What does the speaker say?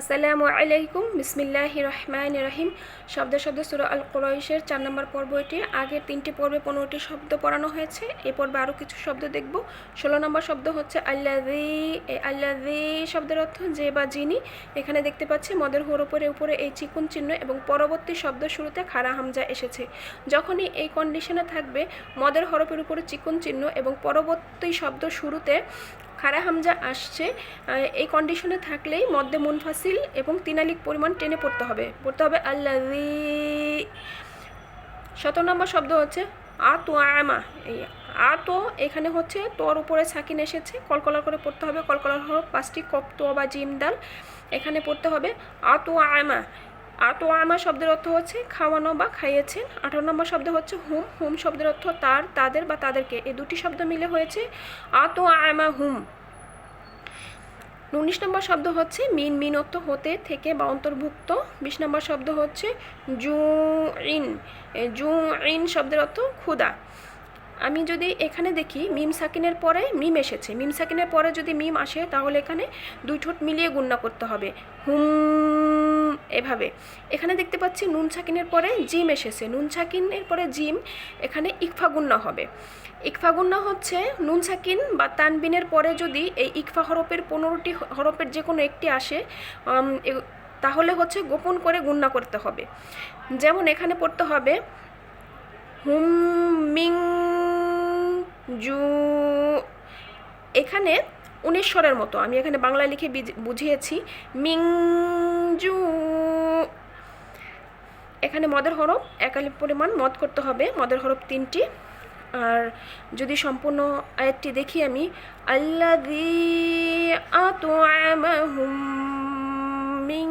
আসসালামু আলাইকুম। বিসমিল্লাহ রহমান রহিম। শব্দ শব্দ সুর আল কোরআশের চার নম্বর পর্ব এটি। আগের তিনটি পর্বে পনেরোটি শব্দ পড়ানো হয়েছে। এ পর্বে আরও কিছু শব্দ দেখব। ষোলো নম্বর শব্দ হচ্ছে আল্লাদি আল্লাদি শব্দের অর্থ যে বা যিনি। এখানে দেখতে পাচ্ছি মদের হোর উপরে উপরে এই চিকুন চিহ্ন এবং পরবর্তী শব্দ শুরুতে খাড়া হামজা এসেছে। যখনই এই কন্ডিশনে থাকবে, মদের হরফের উপরে চিকুন চিহ্ন এবং পরবর্তী শব্দ শুরুতে খাড়া হামজা আসছে এই কন্ডিশনে থাকলেই মধ্যে মুনফাসিল এবং তিনালিক পরিমাণ টেনে পড়তে হবে। পড়তে হবে আল্লাহি শত নম্বর শব্দ হচ্ছে আ তো আমা এই আ তো এখানে হচ্ছে তোর উপরে সাকিন এসেছে কলকলা করে পড়তে হবে। কলকলার হরফ পাঁচটি কপ তো বা জিম দাল। এখানে পড়তে হবে আ তো আমা আতো আমা শব্দের অর্থ হচ্ছে খাওয়ানো বা খাইয়েছেন। আঠারো নম্বর শব্দ হচ্ছে হুম। হুম শব্দের অর্থ তার, তাদের বা তাদেরকে। এই দুটি শব্দ মিলে হয়েছে আতো আমা হুম। উনিশ নম্বর শব্দ হচ্ছে মিন মিন অর্থ হতে থেকে বা অন্তর্ভুক্ত। বিশ নম্বর শব্দ হচ্ছে জু ইন। জু ইন শব্দের অর্থ ক্ষুদা। আমি যদি এখানে দেখি মিম সাকিনের পরে মিম এসেছে। মিম সাকিনের পরে যদি মিম আসে তাহলে এখানে দুই ঠোঁট মিলিয়ে গুণনা করতে হবে। হুম এভাবে। এখানে দেখতে পাচ্ছি নুন সাকিনের পরে জিম এসেছে। নুন সাকিনের পরে জিম, এখানে ইকফা গুণনা হবে। ইকফা গুণনা হচ্ছে নুন সাকিন বা তানবিনের পরে যদি এই ইকফা হরফের পনেরোটি হরফের যে কোনো একটি আসে তাহলে হচ্ছে গোপন করে গুন্না করতে হবে। যেমন এখানে পড়তে হবে, হুম, মিং, জু, এখানে উনিশ স্বরের মতো। আমি এখানে বাংলায় লিখে বুঝিয়েছি, মিং জু এখানে মদের হরফ একালি পরিমাণ মদ করতে হবে, মদের হরফ তিনটি। আর যদি সম্পূর্ণ আয়াতটি দেখি আমি আল্লাদি আতো মিং